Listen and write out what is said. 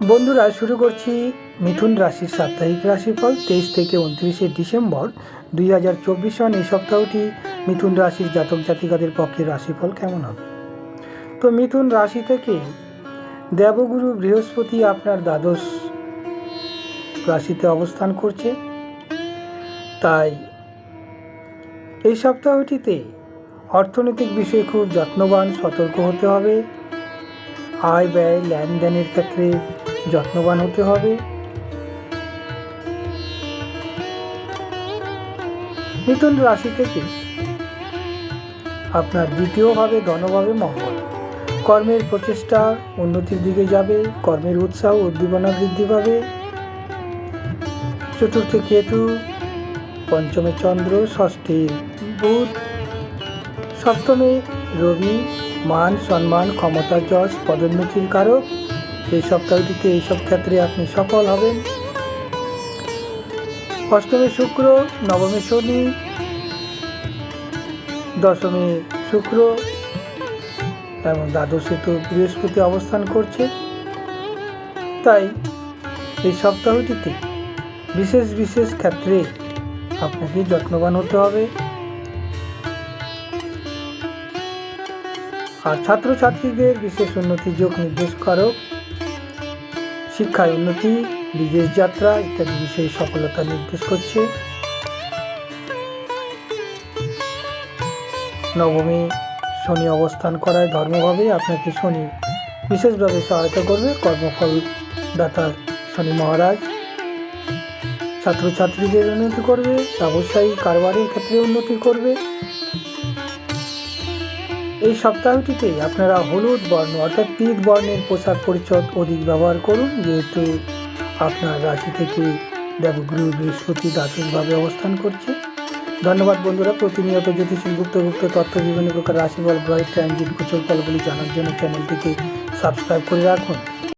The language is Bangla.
বন্ধুরা, শুরু করছি মিথুন রাশির সাপ্তাহিক রাশিফল, তেইশ থেকে উনত্রিশে ডিসেম্বর দুই হাজার চব্বিশ সন এই সপ্তাহটি মিথুন রাশির জাতক জাতিকাদের পক্ষে রাশিফল কেমন হবে? তো মিথুন রাশি থেকে দেবগুরু বৃহস্পতি আপনার দ্বাদশ রাশিতে অবস্থান করছে। তাই এই সপ্তাহটিতে অর্থনৈতিক বিষয়ে খুব যত্নবান, সতর্ক হতে হবে। আয়, ব্যয়, লেনদেনের ক্ষেত্রে যত্নবান হতে হবে। মিথুন রাশি থেকে আপনার দ্বিতীয়ভাবে ধনভাবে মঙ্গল। কর্মের প্রচেষ্টা উন্নতির দিকে যাবে, কর্মের উৎসাহ উদ্দীপনা বৃদ্ধি পাবে। চতুর্থে কেতু, পঞ্চমে চন্দ্র, ষষ্ঠে বুধ, সপ্তমে রবি, মান, সম্মান, ক্ষমতা, যশ, পদোন্নতির কারক। এই সপ্তাহটিতে এইসব ক্ষেত্রে আপনি সফল হবেন। অষ্টমে শুক্র, নবমে শনি, দশমে শুক্র এবং দ্বাদশে তো বৃহস্পতি অবস্থান করছে। তাই এই সপ্তাহটিতে বিশেষ বিশেষ ক্ষেত্রে আপনাকে যত্নবান হতে হবে। আর ছাত্রছাত্রীদের বিশেষ উন্নতি যোগ নির্দেশ নির্দেশকারক শিক্ষায় উন্নতি, বিদেশ যাত্রা ইত্যাদি বিষয়ে সফলতা নির্দেশ করছে। নবমী শনি অবস্থান করায় ধর্মভাবে আপনাকে শনি বিশেষভাবে সহায়তা করবে। কর্মফল দাতা শনি মহারাজ ছাত্রছাত্রীদের উন্নতি করবে, ব্যবসায়ী কারবারের ক্ষেত্রে উন্নতি করবে। এই সপ্তাহটিতে আপনারা হলুদ বর্ণ অর্থাৎ পীত বর্ণের পোশাক পরিচ্ছদ অধিক ব্যবহার করুন, যেহেতু আপনার রাশি থেকে দেবগুরু বৃহস্পতি দাতিকভাবে অবস্থান করছে। ধন্যবাদ বন্ধুরা, প্রতিনিয়ত জ্যোতিষী গুপ্ত তথ্য, বিভিন্ন প্রকার রাশিফল, গ্রহের ট্রানজিট গোচর ফলগুলি জানার জন্য চ্যানেলটিকে সাবস্ক্রাইব করে রাখুন।